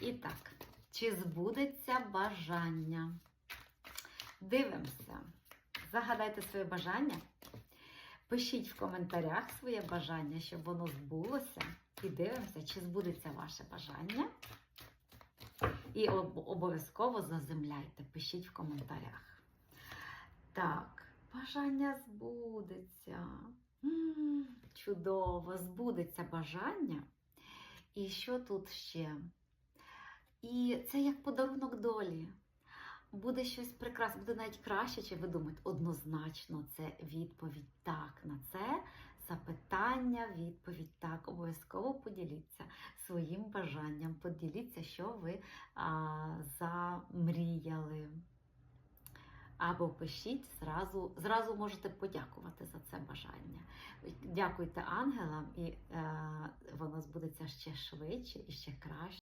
І так, чи збудеться бажання? Дивимося. Загадайте своє бажання. Пишіть в коментарях своє бажання, щоб воно збулося. І дивимося, чи збудеться ваше бажання. І об- обов'язково заземляйте, пишіть в коментарях. Так, бажання збудеться. М, Чудово, збудеться бажання. І що тут ще? І це як подарунок долі. Буде щось прекрасне, буде навіть краще, чи ви думаєте, однозначно це відповідь так на це запитання, відповідь так. Обов'язково поділіться своїм бажанням, поділіться, що ви а, замріяли. Або пишіть зразу, зразу можете подякувати за це бажання. Дякуйте ангелам, і е, воно збудеться ще швидше і ще краще.